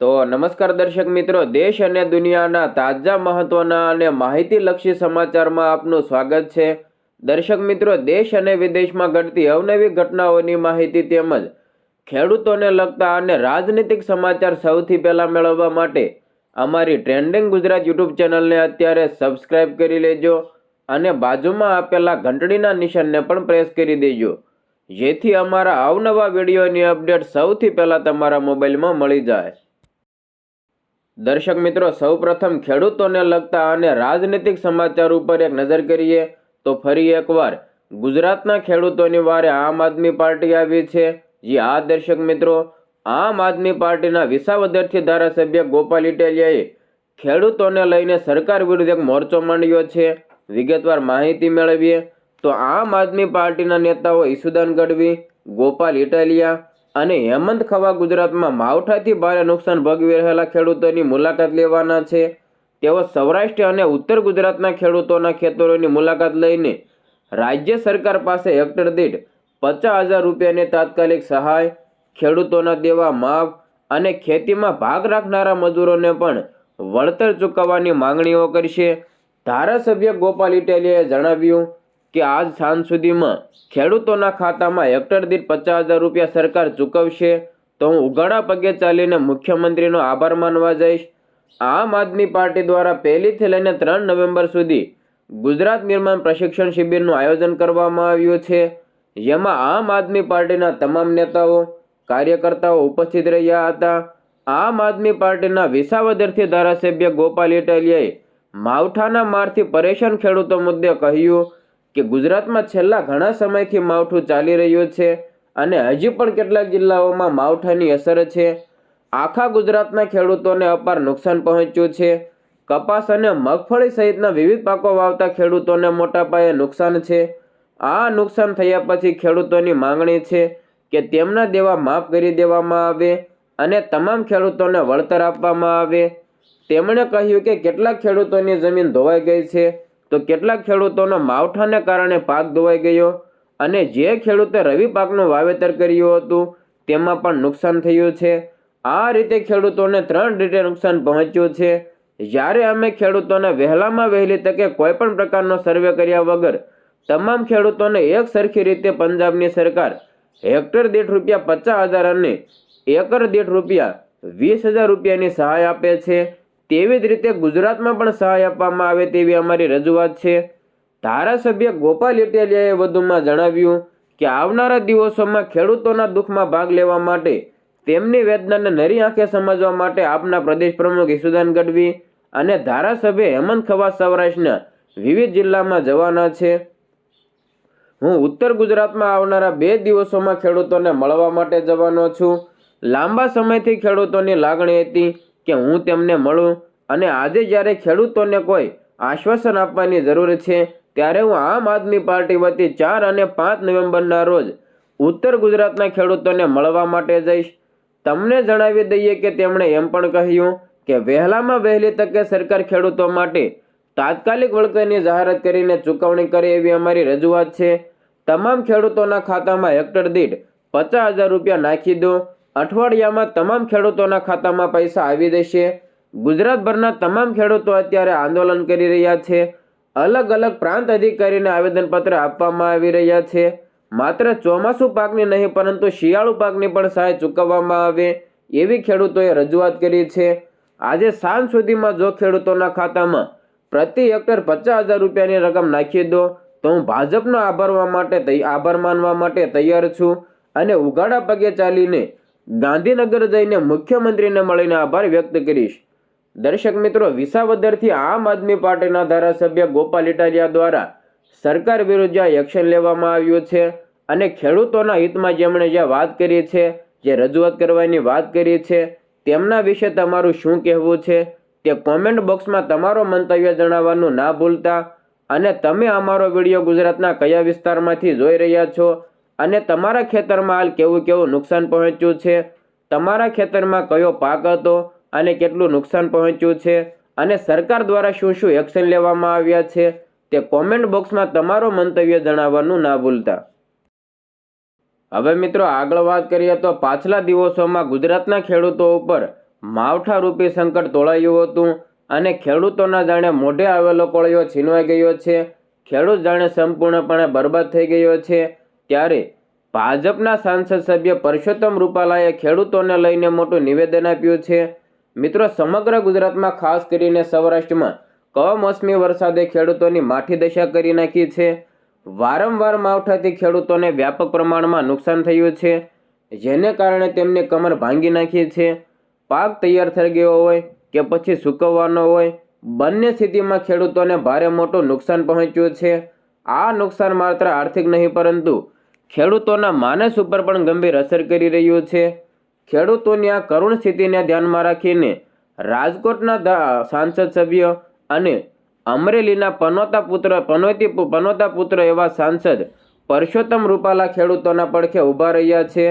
તો નમસ્કાર દર્શક મિત્રો, દેશ અને દુનિયાના તાજા મહત્વના અને માહિતીલક્ષી સમાચારમાં આપનું સ્વાગત છે. દર્શક મિત્રો, દેશ અને વિદેશમાં ઘટતી અવનવી ઘટનાઓની માહિતી તેમજ ખેડૂતોને લગતા અને રાજનીતિક સમાચાર સૌથી પહેલાં મેળવવા માટે અમારી ટ્રેન્ડિંગ ગુજરાત યુટ્યુબ ચેનલને અત્યારે સબસ્ક્રાઇબ કરી લેજો અને બાજુમાં આપેલા ઘંટડીના નિશાનને પણ પ્રેસ કરી દેજો. જેથી અમારા અવનવા વિડીયોની અપડેટ સૌથી પહેલાં તમારા મોબાઈલમાં મળી જાય. દર્શક મિત્રો, સૌપ્રથમ ખેડૂતોને લગતા અને રાજનીતિક સમાચાર ઉપર એક નજર કરીએ તો ફરી એકવાર ગુજરાતના ખેડૂતોની વારે આમ આદમી પાર્ટી આવી છે. જે આ દર્શક મિત્રો, આમ આદમી પાર્ટીના વિસાવદરથી ધારાસભ્ય ગોપાલ ઇટાલિયાએ ખેડૂતોને લઈને સરકાર વિરુદ્ધ એક મોરચો માંડ્યો છે. વિગતવાર માહિતી મેળવીએ તો આમ આદમી પાર્ટીના નેતાઓ ઈસુદાન ગઢવી, ગોપાલ ઇટાલિયા અને હેમંત ખવા ગુજરાતમાં માવઠાથી ભારે નુકસાન ભોગવી રહેલા ખેડૂતોની મુલાકાત લેવાના છે. તેઓ સૌરાષ્ટ્ર અને ઉત્તર ગુજરાતના ખેડૂતોના ખેતરોની મુલાકાત લઈને રાજ્ય સરકાર પાસે હેક્ટર દીઠ પચાસ હજાર રૂપિયાની તાત્કાલિક સહાય, ખેડૂતોના દેવા માફ અને ખેતીમાં ભાગ રાખનારા મજૂરોને પણ વળતર ચૂકવવાની માંગણીઓ કરશે. ધારાસભ્ય ગોપાલ ઇટાલિયાએ જણાવ્યું કે આજ સાંજ સુધીમાં ખેડૂતોના ખાતામાં હેક્ટર દીઠ પચાસ હજાર રૂપિયા સરકાર ચૂકવશે, તો હું ઉઘાડા પગે ચાલીને મુખ્યમંત્રીનો આભાર માનવા જઈશ. આમ આદમી પાર્ટી દ્વારા પહેલીથી લઈને ત્રણ નવેમ્બર સુધી ગુજરાત નિર્માણ પ્રશિક્ષણ શિબિરનું આયોજન કરવામાં આવ્યું છે. જેમાં આમ આદમી પાર્ટીના તમામ નેતાઓ, કાર્યકર્તાઓ ઉપસ્થિત રહ્યા હતા. આમ આદમી પાર્ટીના વિસાવદરથી ધારાસભ્ય ગોપાલ ઇટાલિયાએ માવઠાના મારથી પરેશાન ખેડૂતો મુદ્દે કહ્યું કે ગુજરાતમાં છેલ્લા ઘણા સમયથી માવઠું ચાલી રહ્યું છે અને હજી પણ કેટલાક જિલ્લાઓમાં માવઠાની અસર છે. આખા ગુજરાતના ખેડૂતોને અપાર નુકસાન પહોંચ્યું છે. કપાસ અને મગફળી સહિતના વિવિધ પાકો વાવતા ખેડૂતોને મોટા પાયે નુકસાન છે. આ નુકસાન થયા પછી ખેડૂતોની માંગણી છે કે તેમના દેવા માફ કરી દેવામાં આવે અને તમામ ખેડૂતોને વળતર આપવામાં આવે. તેમણે કહ્યું કે કેટલાક ખેડૂતોની જમીન ધોવાઈ ગઈ છે. તો કેટલાક ખેડૂતોનો માવઠાને કારણે પાક ધોવાઈ ગયો અને જે ખેડૂતે રવિ પાકનું વાવેતર કર્યું હતું, તેમાં પણ નુકસાન થયું છે. આ રીતે ખેડૂતોને ત્રણ રીતે નુકસાન પહોંચ્યું છે. જ્યારે અમે ખેડૂતોને વહેલામાં વહેલી તકે કોઈ પણ પ્રકારનો સર્વે કર્યા વગર તમામ ખેડૂતોને એક સરખી રીતે પંજાબની સરકાર હેક્ટર દીઠ રૂપિયા પચાસ હજાર અને એકર દીઠ રૂપિયા વીસ હજાર રૂપિયાની સહાય આપે છે. તેવી જ રીતે ગુજરાતમાં પણ સહાય આપવામાં આવે તેવી અમારી રજૂઆત છે. ધારાસભ્ય ગોપાલ ઇટેલિયાએ વધુમાં જણાવ્યું કે આવનારા દિવસોમાં ખેડૂતોના દુઃખમાં ભાગ લેવા માટે તેમની વેદનાને નરી આંખે સમજવા માટે આપના પ્રદેશ પ્રમુખ ઈસુદાન ગઢવી અને ધારાસભ્ય હેમંત ખવા સૌરાષ્ટ્રના વિવિધ જિલ્લામાં જવાના છે. હું ઉત્તર ગુજરાતમાં આવનારા બે દિવસોમાં ખેડૂતોને મળવા માટે જવાનો છું. લાંબા સમયથી ખેડૂતોની લાગણી હતી. કે હું તેમને મળું અને આજે જ્યારે ખેડૂતોને કોઈ આશ્વાસન આપવાની જરૂર છે, ત્યારે હું આમ આદમી પાર્ટી વતી ચાર અને પાંચ નવેમ્બરના રોજ ઉત્તર ગુજરાતના ખેડૂતોને મળવા માટે જઈશ. તમને જણાવી દઈએ કે તેમણે એમ પણ કહ્યું કે વહેલામાં વહેલી તકે સરકાર ખેડૂતો માટે તાત્કાલિક વળતરની જાહેરાત કરીને ચૂકવણી કરે એવી અમારી રજૂઆત છે. તમામ ખેડૂતોના ખાતામાં હેક્ટર દીઠ પચાસ હજાર રૂપિયા નાખી દો. અઠવાડિયામાં તમામ ખેડૂતોના ખાતામાં પૈસા આવી જશે ગુજરાતભરના તમામ ખેડૂતો અત્યારે આંદોલન કરી રહ્યા છે. અલગ અલગ પ્રાંત અધિકારીને આવેદનપત્ર આપવામાં આવી રહ્યા છે. માત્ર ચોમાસુ પાકની નહીં, પરંતુ શિયાળુ પાકની પણ સહાય ચૂકવવામાં આવે એવી ખેડૂતોએ રજૂઆત કરી છે. આજે સાંજ સુધીમાં જો ખેડૂતોના ખાતામાં પ્રતિ હેક્ટર પચાસ હજાર રૂપિયાની રકમ નાખી દો, તો હું ભાજપનો આભાર માટે આભાર માનવા માટે તૈયાર છું. અને ઉઘાડા પગે ચાલીને ગાંધીનગર જઈને મુખ્યમંત્રીને મળીને આભાર વ્યક્ત કરીશ. દર્શક મિત્રો, વિસાવદરથી આમ આદમી પાર્ટીના ધારાસભ્ય ગોપાલ ઇટાલિયા દ્વારા સરકાર વિરુદ્ધ જ્યાં એક્શન લેવામાં આવ્યું છે અને ખેડૂતોના હિતમાં જેમણે જ્યાં વાત કરી છે, જે રજૂઆત કરવાની વાત કરી છે, તેમના વિશે તમારું શું કહેવું છે, તે કોમેન્ટ બોક્સમાં તમારો મંતવ્ય જણાવવાનું ના ભૂલતા અને તમે અમારો વીડિયો ગુજરાતના કયા વિસ્તારમાંથી જોઈ રહ્યા છો અને તમારા ખેતરમાં હાલ કેવું કેવું નુકસાન પહોંચ્યું છે? તમારા ખેતરમાં કયો પાક હતો અને કેટલું નુકસાન પહોંચ્યું છે? અને સરકાર દ્વારા શું શું એક્શન લેવામાં આવ્યા છે? તે કોમેન્ટ બોક્સમાં તમારો મંતવ્ય જણાવવાનું ના ભૂલતા. હવે મિત્રો આગળ વાત કરીએ તો પાછલા દિવસોમાં ગુજરાતના ખેડૂતો ઉપર માવઠા રૂપી સંકટ તોળાયું હતું અને ખેડૂતોના જાણે મોઢે આવેલો કોળિયો છીનવાઈ ગયો છે. ખેડૂત જાણે સંપૂર્ણપણે બરબાદ થઈ ગયો છે. ત્યારે ભાજપના સાંસદ સભ્ય પરસોત્તમ રૂપાલાએ ખેડૂતોને લઈને મોટું નિવેદન આપ્યું છે. મિત્રો, સમગ્ર ગુજરાતમાં ખાસ કરીને સૌરાષ્ટ્રમાં કમોસમી વરસાદે ખેડૂતોની માઠી દશા કરી નાખી છે. વારંવાર માવઠાથી ખેડૂતોને વ્યાપક પ્રમાણમાં નુકસાન થયું છે, જેને કારણે તેમની કમર ભાંગી નાખી છે. પાક તૈયાર થઈ ગયો હોય કે પછી સૂકવવાનો હોય, બંને સ્થિતિમાં ખેડૂતોને ભારે મોટું નુકસાન પહોંચ્યું છે. આ નુકસાન માત્ર આર્થિક નહીં, પરંતુ ખેડૂતોના માનસ ઉપર પણ ગંભીર અસર કરી રહ્યું છે. ખેડૂતોની આ કરુણ સ્થિતિને ધ્યાનમાં રાખીને રાજકોટના સાંસદ સભ્ય અને અમરેલીના પનોતા પુત્ર, પનોતી પનોતા પુત્ર એવા સાંસદ પરસોત્તમ રૂપાલા ખેડૂતોના પડખે ઊભા રહ્યા છે.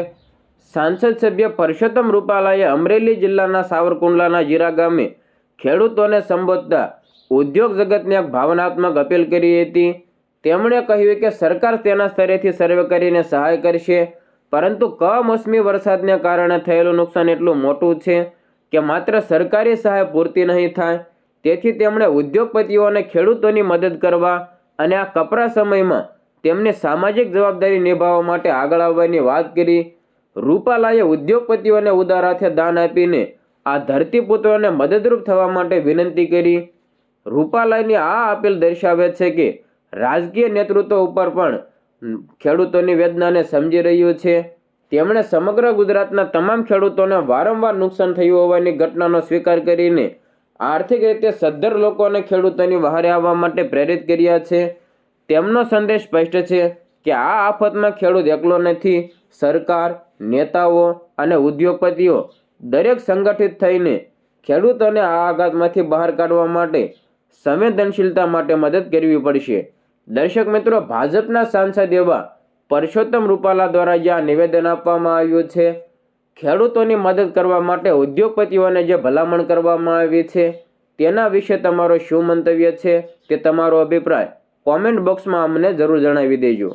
સાંસદ સભ્ય પરસોત્તમ રૂપાલાએ અમરેલી જિલ્લાના સાવરકુંડલાના જીરા ગામે ખેડૂતોને સંબોધતા ઉદ્યોગ જગતને એક ભાવનાત્મક અપીલ કરી હતી. તેમણે કહ્યું કે સરકાર તેના સ્તરેથી સર્વે કરીને સહાય કરશે, પરંતુ કમોસમી વરસાદને કારણે થયેલું નુકસાન એટલું મોટું છે કે માત્ર સરકારી સહાય પૂરતી નહીં થાય. તેથી તેમણે ઉદ્યોગપતિઓને ખેડૂતોની મદદ કરવા અને આ કપરા સમયમાં તેમની સામાજિક જવાબદારી નિભાવવા માટે આગળ આવવાની વાત કરી. રૂપાલાએ ઉદ્યોગપતિઓને ઉદાર હાથે દાન આપીને આ ધરતીપુત્રોને મદદરૂપ થવા માટે વિનંતી કરી. રૂપાલાની આ અપીલ દર્શાવે છે કે રાજકીય નેતૃત્વ ઉપર પણ ખેડૂતોની વેદનાને સમજી રહ્યું છે. તેમણે સમગ્ર ગુજરાતના તમામ ખેડૂતોને વારંવાર નુકસાન થયું હોવાની ઘટનાનો સ્વીકાર કરીને આર્થિક રીતે સદ્ધર લોકોને ખેડૂતોની વહારે આવવા માટે પ્રેરિત કર્યા છે. તેમનો સંદેશ સ્પષ્ટ છે કે આ આફતમાં ખેડૂત એકલો નથી. સરકાર, નેતાઓ અને ઉદ્યોગપતિઓ દરેક સંગઠિત થઈને ખેડૂતોને આ આઘાતમાંથી બહાર કાઢવા માટે સંવેદનશીલતા માટે મદદ કરવી પડશે. દર્શક મિત્રો, ભાજપના સાંસદ એવા પરસોત્તમ રૂપાલા દ્વારા જે આ નિવેદન આપવામાં આવ્યું છે, ખેડૂતોની મદદ કરવા માટે ઉદ્યોગપતિઓને જે ભલામણ કરવામાં આવી છે, તેના વિશે તમારો શું મંતવ્ય છે, તે તમારો અભિપ્રાય કોમેન્ટ બોક્સમાં અમને જરૂર જણાવી દેજો.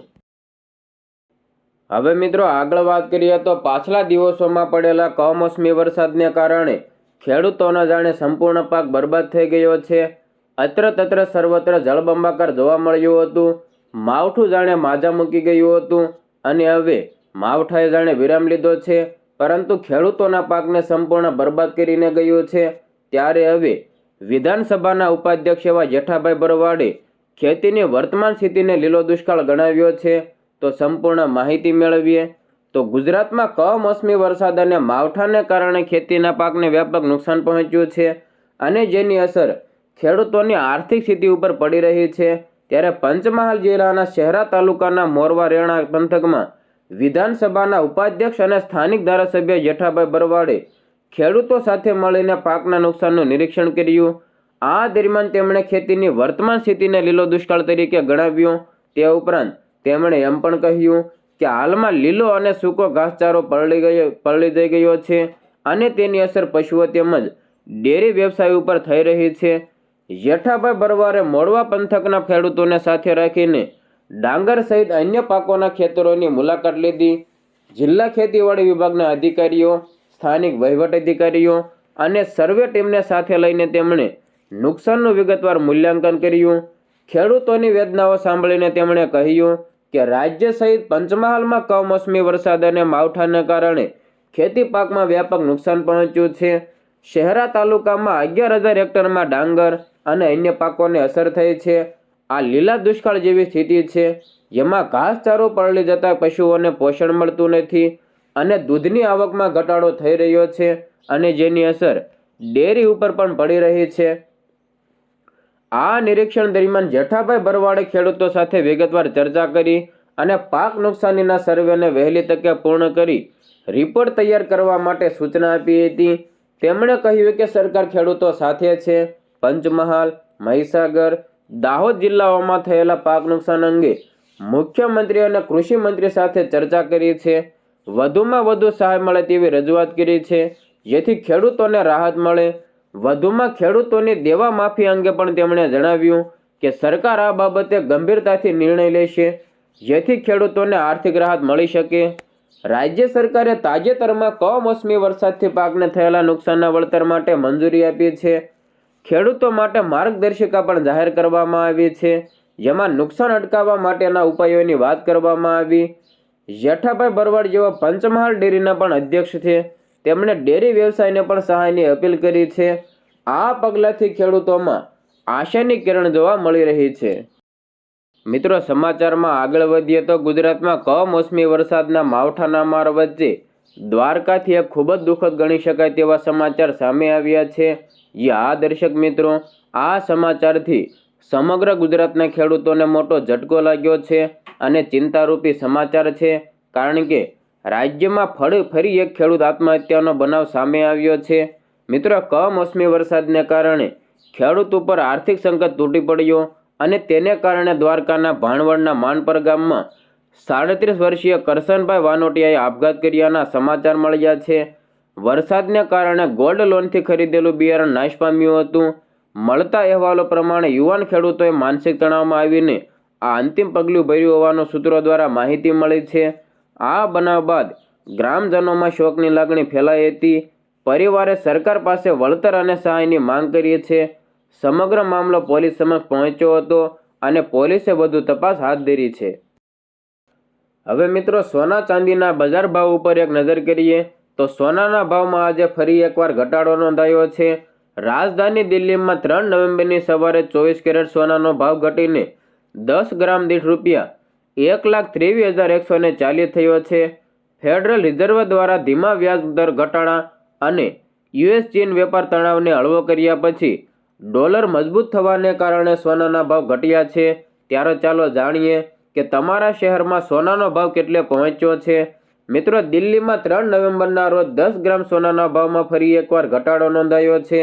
હવે મિત્રો, આગળ વાત કરીએ તો પાછલા દિવસોમાં પડેલા કમોસમી વરસાદને કારણે ખેડૂતોના જાણે સંપૂર્ણ પાક બરબાદ થઈ ગયો છે. અત્ર તત્ર સર્વત્ર જળબંબાકાર જોવા મળ્યું હતું. માવઠું જાણે માજા મૂકી ગયું હતું અને હવે માવઠાએ જાણે વિરામ લીધો છે. પરંતુ ખેડૂતોના પાકને સંપૂર્ણ બરબાદ કરીને ગયું છે. ત્યારે હવે વિધાનસભાના ઉપાધ્યક્ષ એવા જેઠાભાઈ બરવાડે ખેતીની વર્તમાન સ્થિતિને લીલો દુષ્કાળ ગણાવ્યો છે. તો સંપૂર્ણ માહિતી મેળવીએ. તો ગુજરાતમાં કમોસમી વરસાદ અને માવઠાને કારણે ખેતીના પાકને વ્યાપક નુકસાન પહોંચ્યું છે અને જેની અસર ખેડૂતોની આર્થિક સ્થિતિ ઉપર પડી રહી છે. ત્યારે પંચમહાલ જિલ્લાના શહેરા તાલુકાના મોરવા રેણા પંથકમાં વિધાનસભાના ઉપાધ્યક્ષ અને સ્થાનિક ધારાસભ્ય જેઠાભાઈ બરવાડે ખેડૂતો સાથે મળીને પાકના નુકસાનનું નિરીક્ષણ કર્યું. આ દરમિયાન તેમણે ખેતીની વર્તમાન સ્થિતિને લીલો દુષ્કાળ તરીકે ગણાવ્યું. તે ઉપરાંત તેમણે એમ પણ કહ્યું કે હાલમાં લીલો અને સૂકો ઘાસચારો પલળી ગયો, પલળી જઈ ગયો છે અને તેની અસર પશુઓ તેમજ ડેરી વ્યવસાય ઉપર થઈ રહી છે. જેઠાભાઈ બરવારે મોડવા પંથકના ખેડૂતોને સાથે રાખીને ડાંગર સહિત અન્ય પાકોના ખેતરોની મુલાકાત લીધી. જિલ્લા ખેતીવાડી વિભાગના અધિકારીઓ, સ્થાનિક વહીવટ અધિકારીઓ અને સર્વે ટીમને સાથે લઈને તેમણે નુકસાનનું વિગતવાર મૂલ્યાંકન કર્યું. ખેડૂતોની વેદનાઓ સાંભળીને તેમણે કહ્યું કે રાજ્ય સહિત પંચમહાલમાં કમોસમી વરસાદ અને માવઠાને કારણે ખેતી પાકમાં વ્યાપક નુકસાન પહોંચ્યું છે. શહેરા તાલુકામાં અગિયાર હજાર હેક્ટરમાં ડાંગર અને અન્ય પાકોને અસર થઈ છે. આ લીલા દુષ્કાળ જેવી સ્થિતિ છે. જેમાં ઘાસચારો પરળી જતા પશુઓને પોષણ મળતું નથી અને દૂધની આવકમાં ઘટાડો થઈ રહ્યો છે અને જેની અસર ડેરી ઉપર પણ પડી રહી છે. આ નિરીક્ષણ દરમિયાન જેઠાભાઈ બરવાડે ખેડૂતો સાથે વિગતવાર ચર્ચા કરી અને પાક નુકસાનીના સર્વેને વહેલી તકે પૂર્ણ કરી રિપોર્ટ તૈયાર કરવા માટે સૂચના આપી હતી. તેમણે કહ્યું કે સરકાર ખેડૂતો સાથે છે. પંચમહાલ, મહીસાગર, દાહોદ જિલ્લાઓમાં થયેલા પાક નુકસાન અંગે મુખ્યમંત્રી અને કૃષિ મંત્રી સાથે ચર્ચા કરી છે. વધુમાં વધુ સહાય મળે તેવી રજૂઆત કરી છે. જેથી ખેડૂતોને રાહત મળે. વધુમાં ખેડૂતોની દેવા માફી અંગે પણ તેમણે જણાવ્યું કે સરકાર આ બાબતે ગંભીરતાથી નિર્ણય લેશે, જેથી ખેડૂતોને આર્થિક રાહત મળી શકે. રાજ્ય સરકારે તાજેતરમાં કમોસમી વરસાદથી પાકને થયેલા નુકસાનના વળતર માટે મંજૂરી આપી છે. ખેડૂતો માટે માર્ગદર્શિકા પણ જાહેર કરવામાં આવી છે. જેમાં નુકસાન અટકાવવા માટેના ઉપાયોની વાત કરવામાં આવી. જેઠાભાઈ બરવાડ જેવા પંચમહાલ ડેરીના પણ અધ્યક્ષ છે. તેમણે ડેરી વ્યવસાયને પણ સહાયની અપીલ કરી છે. આ પગલાંથી ખેડૂતોમાં આશાની કિરણ જોવા મળી રહી છે. મિત્રો, સમાચારમાં આગળ વધીએ તો ગુજરાતમાં કમોસમી વરસાદના માવઠાના માર વચ્ચે દ્વારકાથી એક ખૂબ જ દુઃખદ ગણી શકાય તેવા સમાચાર સામે આવ્યા છે. યા, દર્શક મિત્રો, આ સમાચારથી સમગ્ર ગુજરાતના ખેડૂતોને મોટો ઝટકો લાગ્યો છે અને ચિંતારૂપી સમાચાર છે. કારણ કે રાજ્યમાં ફળ, ફરી એક ખેડૂત આત્મહત્યાનો બનાવ સામે આવ્યો છે. મિત્રો, કમોસમી વરસાદને કારણે ખેડૂત ઉપર આર્થિક સંકટ તૂટી પડ્યો અને તેને કારણે દ્વારકાના ભાણવડના માનપર ગામમાં સાડત્રીસ વર્ષીય કરશનભાઈ વાનોટિયાએ આપઘાત કર્યાના સમાચાર મળ્યા છે. વરસાદને કારણે ગોલ્ડ લોનથી ખરીદેલું બિયારણ નાશ પામ્યું હતું. મળતા અહેવાલો પ્રમાણે યુવાન ખેડૂતોએ માનસિક તણાવમાં આવીને આ અંતિમ પગલું ભર્યું હોવાનું સૂત્રો દ્વારા માહિતી મળી છે. આ બનાવ બાદ ગ્રામજનોમાં શોકની લાગણી ફેલાઈ હતી. પરિવારે સરકાર પાસે વળતર અને સહાયની માંગ કરી છે. સમગ્ર મામલો પોલીસ સમક્ષ પહોંચ્યો હતો અને પોલીસે વધુ તપાસ હાથ ધરી છે. હવે મિત્રો, સોના ચાંદીના બજાર ભાવ ઉપર એક નજર કરીએ, તો સોનાના ભાવમાં આજે ફરી એકવાર ઘટાડો નોંધાયો છે. રાજધાની દિલ્હીમાં ત્રણ નવેમ્બરની સવારે ચોવીસ કેરેટ સોનાનો ભાવ ઘટીને દસ ગ્રામ દીઠ રૂપિયા એક લાખ ત્રેવીસ હજાર એકસો ને ચાલીસ થયો છે. ફેડરલ રિઝર્વ દ્વારા ધીમા વ્યાજ દર ઘટાડા અને યુએસ ચીન વેપાર તણાવને હળવો કર્યા પછી ડોલર મજબૂત થવાને કારણે સોનાના ભાવ ઘટ્યા છે. ત્યારે ચાલો જાણીએ કે તમારા શહેરમાં સોનાનો ભાવ કેટલે પહોંચ્યો છે? મિત્રો, દિલ્હીમાં ત્રણ નવેમ્બરના રોજ દસ ગ્રામ સોનાના ભાવમાં ફરી એકવાર ઘટાડો નોંધાયો છે.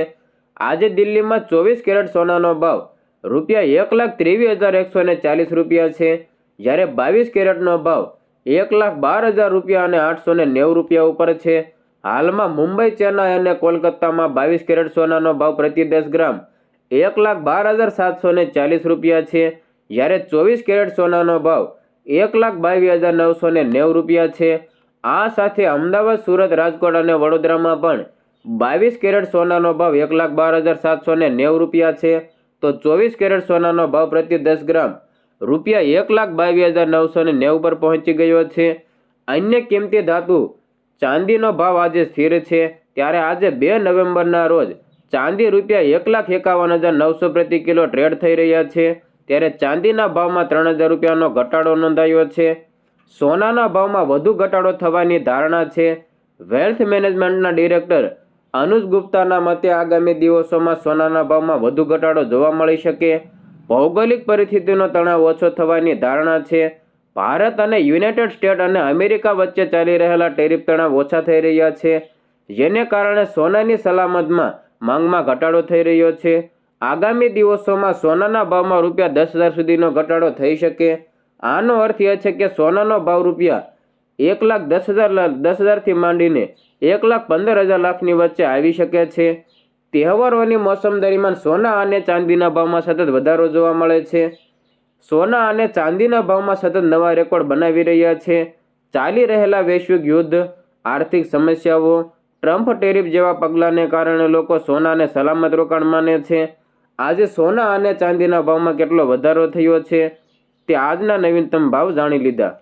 આજે દિલ્હીમાં ચોવીસ કેરેટ સોનાનો ભાવ રૂપિયા એક લાખ ત્રેવીસ હજાર એકસો ને ચાલીસ રૂપિયા છે. જ્યારે બાવીસ કેરેટનો ભાવ એક લાખ બાર હજાર રૂપિયા અને આઠસો ને નેવું રૂપિયા ઉપર છે. હાલમાં મુંબઈ, ચેન્નાઈ અને કોલકાતામાં બાવીસ કેરેટ સોનાનો ભાવ પ્રતિ દસ ગ્રામ એક લાખ બાર હજાર સાતસો ને ચાલીસ રૂપિયા છે. જ્યારે ચોવીસ કેરેટ સોનાનો ભાવ એક લાખ બાવીસ હજાર નવસો ને નેવું રૂપિયા છે, આ સાથે અમદાવાદ, સુરત, રાજકોટ અને વડોદરામાં પણ બાવીસ કેરેટ સોનાનો ભાવ એક લાખ બાર હજાર સાતસો ને નેવું રૂપિયા છે, તો ચોવીસ કેરેટ સોનાનો ભાવ પ્રતિ દસ ગ્રામ રૂપિયા એક લાખ બાવીસ હજાર નવસો ને નેવું પર પહોંચી ગયો છે. અન્ય કિંમતી ધાતુ ચાંદીનો ભાવ આજે સ્થિર છે, ત્યારે આજે બે નવેમ્બરના રોજ ચાંદી રૂપિયા એક લાખ એકાવન હજાર નવસો પ્રતિ કિલો ટ્રેડ થઈ રહ્યા છે ત્યારે ચાંદીના ભાવમાં ત્રણ હજાર રૂપિયાનો ઘટાડો નોંધાયો છે. સોનાના ભાવમાં વધુ ઘટાડો થવાની ધારણા છે. વેલ્થ મેનેજમેન્ટના ડિરેક્ટર અનુજ ગુપ્તાના મતે આગામી દિવસોમાં સોનાના ભાવમાં વધુ ઘટાડો જોવા મળી શકે. ભૌગોલિક પરિસ્થિતિનો તણાવ ઓછો થવાની ધારણા છે. ભારત અને યુનાઇટેડ સ્ટેટ અને અમેરિકા વચ્ચે ચાલી રહેલા ટેરિફ તણાવ ઓછા થઈ રહ્યા છે. જેને કારણે સોનાની સલામતમાં માંગમાં ઘટાડો થઈ રહ્યો છે. આગામી દિવસોમાં સોનાના ભાવમાં રૂપિયા દસ હજાર સુધીનો ઘટાડો થઈ શકે. આનો અર્થ એ છે કે સોનાનો ભાવ રૂપિયા એક લાખ દસ હજાર દસ હજારથી માંડીને એક લાખ પંદર હજાર લાખની વચ્ચે આવી શકે છે. તહેવારોની મોસમ દરમિયાન સોના અને ચાંદીના ભાવમાં સતત વધારો જોવા મળે છે. સોના અને ચાંદીના ભાવમાં સતત નવા રેકોર્ડ બનાવી રહ્યા છે. ચાલી રહેલા વૈશ્વિક યુદ્ધ, આર્થિક સમસ્યાઓ, ટ્રમ્પ ટેરિફ જેવા પગલાંને કારણે લોકો સોનાને સલામત રોકાણ માને છે. આજે સોના અને ચાંદીના ભાવમાં કેટલો વધારો થયો છે તે આજના નવીનતમ ભાવ જાણી લીધા.